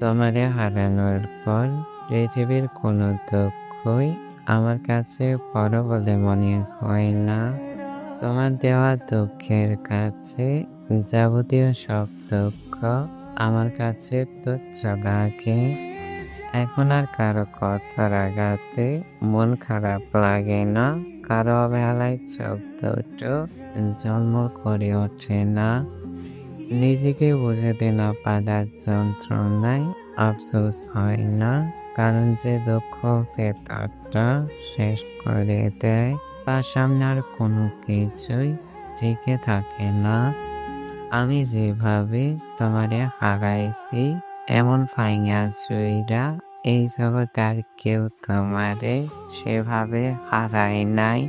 তোমারে হারানোর পর পৃথিবীর কোনো দুঃখই আমার কাছে বড় বলে মনে হয় না। তোমার দেওয়া দুঃখের কাছে যাবতীয় সব দুঃখ আমার কাছে তুচ্ছ লাগে। এখন আর কারও কথার আঘাতে মন খারাপ লাগে না। কারও অবহেলায় চোখ দুটো জন্ম করে ওঠে না। নিজেকে বোঝাতে না পারার যন্ত্রণায় আফসোস হয় না, কারণ যে দুঃখ ভেতরটা শেষ করে দেয় তার সামনে আর কোনো কিছুই টিকে থাকে না। আমি যেভাবে তোমারে হারাইছি, এমন ফাইয়া চুইরা এই জগৎ আর কেউ তোমারে সেভাবে হারায় নাই।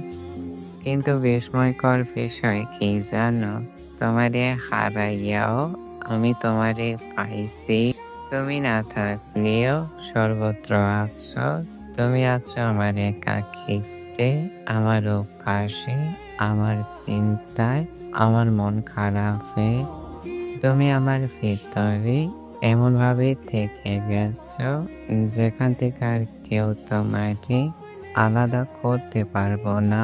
কিন্তু বিস্ময়কর বিষয় কি জানো? তোমারে হারাইয়াও আমি তোমারে পাইছি। তুমি না থাকলেও সর্বত্র আছো। তুমি আছো আমার একাকিত্বে আমার উপাসে, আমার চিন্তায়, আমার মন খারাপে। তুমি আমার ভিতরে এমনভাবে থেকে গেছো, যেখান থেকে আর কেউ তোমাকে আলাদা করতে পারব না।